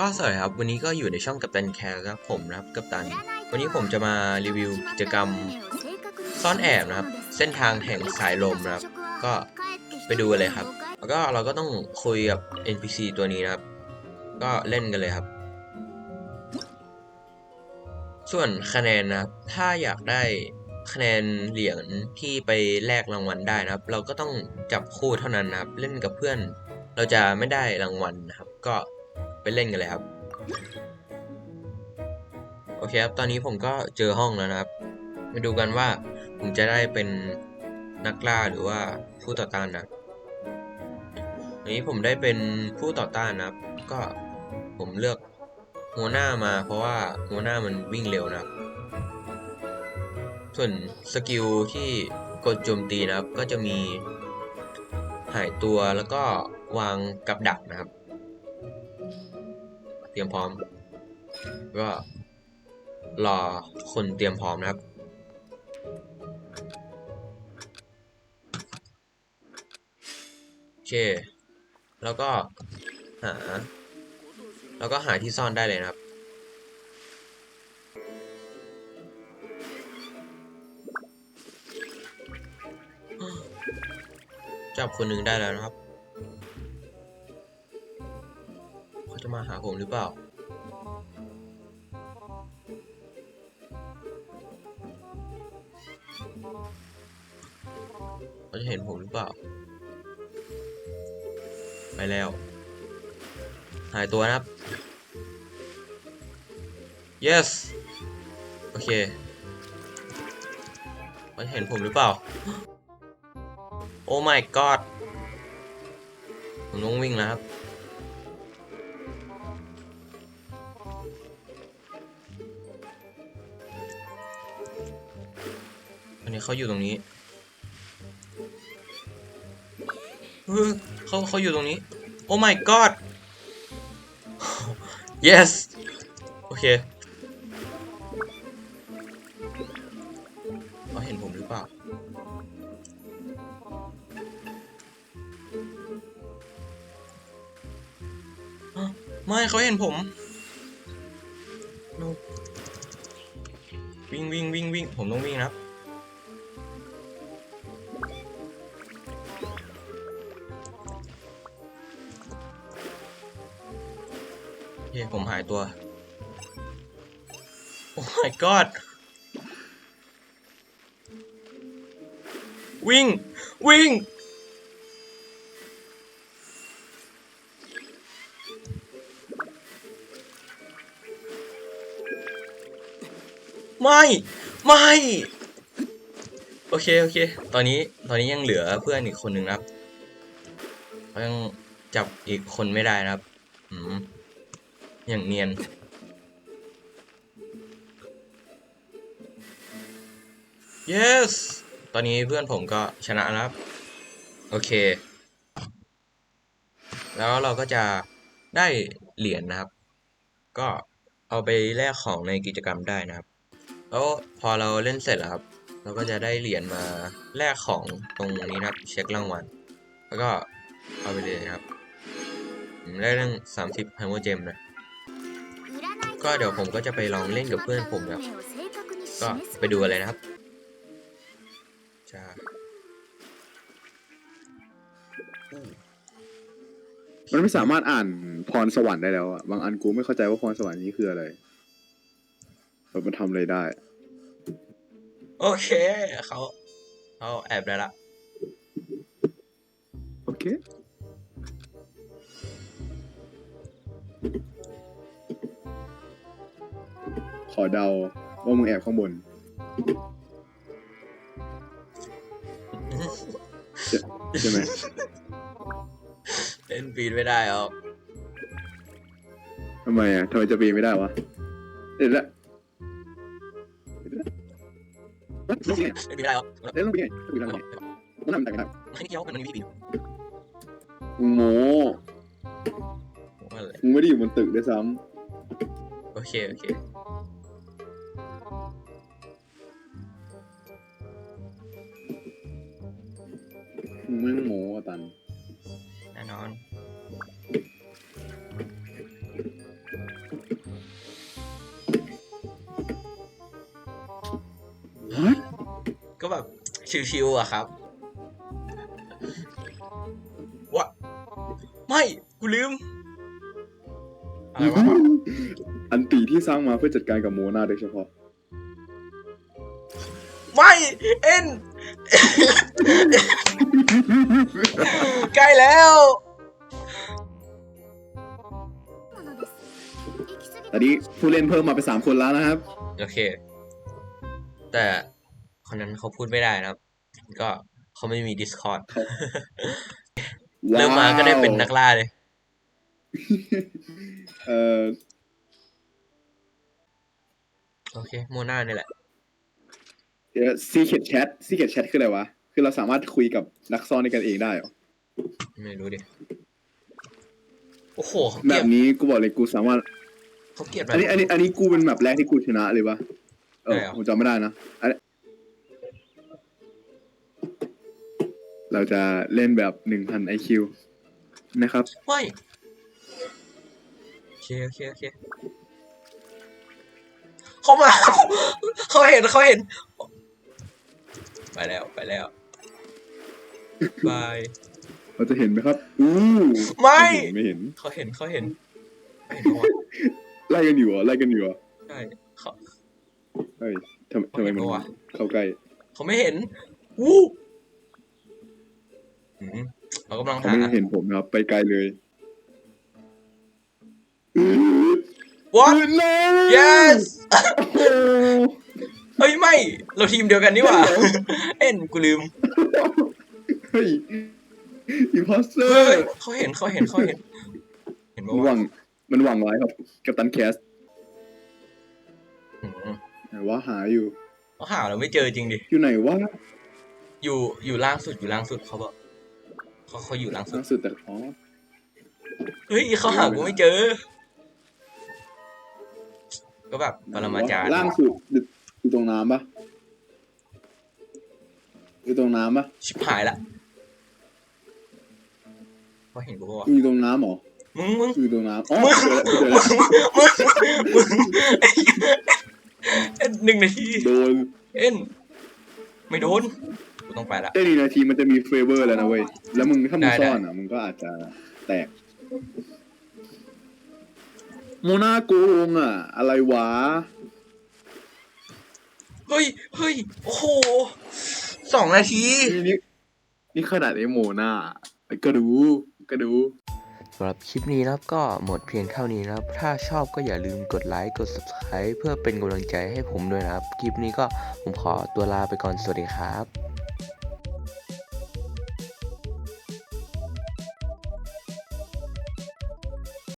ก็สวัสดีครับ วันนี้ก็อยู่ในช่องกัปตันแคร์ครับผมนะครับกัปตัน วันนี้ผมจะมารีวิวกิจกรรมซ่อนแอบนะครับ เส้นทางแห่งสายลมนะครับ ก็ไปดูกันเลยครับ แล้วก็เราก็ต้องคุยกับ NPC ตัวนี้นะครับ ก็เล่นกันเลยครับ ส่วนคะแนนนะครับ ถ้าอยากได้คะแนนเหรียญที่ไปแลกรางวัลได้นะครับ เราก็ต้องจับคู่เท่านั้นนะครับ เล่นกับเพื่อน เราจะไม่ได้รางวัลนะครับ ก็ ไปเล่นกันเลยครับ โอเคครับ ตอนนี้ผมก็เจอห้องแล้วนะครับ มาดูกันว่าผมจะได้เป็นนักล่าหรือว่าผู้ต่อต้านนะครับอันนี้ผมได้เป็นผู้ต่อต้านนะครับ ก็ผมเลือกหัวหน้ามา เพราะว่าหัวหน้ามันวิ่งเร็วนะครับ ส่วนสกิลที่กดโจมตีนะครับ ก็จะมีหายตัวแล้วก็วางกับดักนะครับ ตรียมพร้อม ก็รอคนเตรียมพร้อมนะครับ โอเค แล้วก็หา แล้วก็หาที่ซ่อนได้เลยนะครับจับคนหนึ่งได้แล้วนะครับ มาหาผมหรือเปล่า เขาจะเห็นผมหรือเปล่า ไปแล้ว หายตัวนะครับ yes โอเคเขาจะเห็นผมหรือเปล่า โอ้ my god ผมต้องวิ่งแล้วครับ อันนี้เขาอยู่ตรงนี้เขาเขาอยู่ตรงนี้ โอ้ my god yes โอเคเขาเห็นผมหรือเปล่า ไม่เขาเห็นผม วิ่งวิ่งวิ่งวิ่งผมต้องวิ่งนะ ผมหายตัว โอ้ my god วิ่ง วิ่ง ไม่ ไม่ โอเค โอเค ตอนนี้ ตอนนี้ยังเหลือเพื่อนอีกคนหนึ่งนะครับยังจับอีกคนไม่ได้นะครับ อืม อย่างเนียน yes ตอนนี้เพื่อนผมก็ชนะแล้วครับโอเค แล้วเราก็จะได้เหรียญนะครับ ก็เอาไปแลกของในกิจกรรมได้นะครับ แล้วพอเราเล่นเสร็จแล้วครับ เราก็จะได้เหรียญมาแลกของตรงนี้นะครับ เช็ครางวัล แล้วก็เอาไปเลยครับอืมได้เรื่องสามสิบไฮโมเจมนะ ก็เดี๋ยวผมก็จะไปลองเล่นกับเพื่อนผมครับ ก็ไปดูกันเลยนะครับจ้าอู้มันไม่สามารถอ่านพรสวรรค์ได้แล้วอะบางอันกูไม่เข้าใจว่าพรสวรรค์นี้คืออะไรแบบมันทำอะไรได้ โอเคเขาเขาแอบได้ละ โอเค อเดาว่ามึงแอบข้างบน ใช่ไหมเล่นปีนไม่ได้หรอกทำไมอะทำไมจะปีนไม่ได้วะเด็ดละเด็ดละลงไงเล่นปีนไม่ได้หรอกเล่นลงไปไงปีนได้ไงต้องทำต่างกันไม่เกี่ยวมันมีพี่ปีนมึงโมผมว่าอะไรมึงไม่ได้อยู่บนตึกด้วยซ้โอเค โอเค ตัน แน่นอน ก็แบบชิวๆอะครับวะไม่ กูลืม อะไรวะ อันตีที่สร้างมาเพื่อจัดการกับโมนาโดยเฉพาะ ไม่ เอ็น ใกล้แล้ว ตอนนี้ผู้เล่นเพิ่มมาเป็นสามคนแล้วนะครับ โอเค แต่คนนั้นเขาพูดไม่ได้นะครับ ก็เขาไม่มี Discord เริ่มมาก็ได้เป็นนักล่าเลย เอ่อโอเค โมนาเนี่ยแหละซีเค t แชทซีเค t แชทคืออะไรวะ คือเราสามารถคุยกับนักซ่อนในกันเองได้เหรอไม่รู้ดิโอ้โหเขาแบเกลียดบนี้กูบอกเลยกูสามารถ เขาเกลียดแบอันบ นี้อันนี้อันนี้กูเป็นแบบแรกที่กูชนะเลยปะเออใช่เหรอ ผมจำไม่ได้นะอันนี้เราจะเล่นแบบหนึ่งพันไอคิวนะครับ ไม่โอเคโอเคโอเคเขามา เขาเห็นเขาเห็น ไปแล้วไปแล้ว บาย เราจะเห็นไหมครับ อู้ไม่เห็นไม่เห็นเขาเห็นเขาเห็นไม่เห็นเขาอะไล่กันอยู่เหรอไล่กันอยู่เหรอใช่เขาเฮ้ยทำทำไมมันเขาเห็นปะวะเข้าใกล้เขาไม่เห็นวู้อืมเรากำลังเขาหาไม่เห็นผมนะครับ ไปไกลเลย what เลย yes โอ้เฮ้ยไม่ เราทีมเดียวกันนี่หว่า เอ็นกูลืมเฮ้ยอิมพอสเตอเฮ้ยร์เขาเห็นเขาเห็นเขาเห็น เห็นมันหว่าวังมันหวังไว้ครับกับตันแคสอืมไหนว่าหาอยู่ เขาหาเราไม่เจอจริงดิ อยู่ไหนวะอยู่อยู่ล่างสุดอยู่ล่างสุดเขาบอกเขาเขาอยู่ล่างสุดล่าสุดแต่อ๋อเฮ้ยเขาหากูไม่เจอ ก็แบบปรมาจารย์ล่างสุดอยู่อยู่ตรงน้ำปะอยู่ตรงน้ำปะชิบหายละ เขาเห็นกูปะวะอยู่ตรงน้ำเหรอมึงมึงอยู่ตรงน้ำอ๋อมึงเจอแล้วเจอแล้วมึงมึงไอ้เหี้ยเอ็นหนึ่งนาทีโดนเอ็นไม่โดนกูต้องไปละได้ดีนาทีมันจะมีเฟเวอร์แล้วนะเว้ยแล้วมึงถ้ามึงได้ซ่อนอะมึงก็อาจจะแตกโมนาโกงอะ อะไรวะเฮ้ยเฮ้ยโอ้โหสองนาที นี่นี่นี่ขนาดไอ้โมนาก็ดู ก็ดูสำหรับคลิปนี้นะครับก็หมดเพียงเท่านี้นะครับ ถ้าชอบก็อย่าลืมกดไลค์กด subscribe เพื่อเป็นกำลังใจให้ผมด้วยนะครับ คลิปนี้ก็ผมขอตัวลาไปก่อนสวัสดีครับ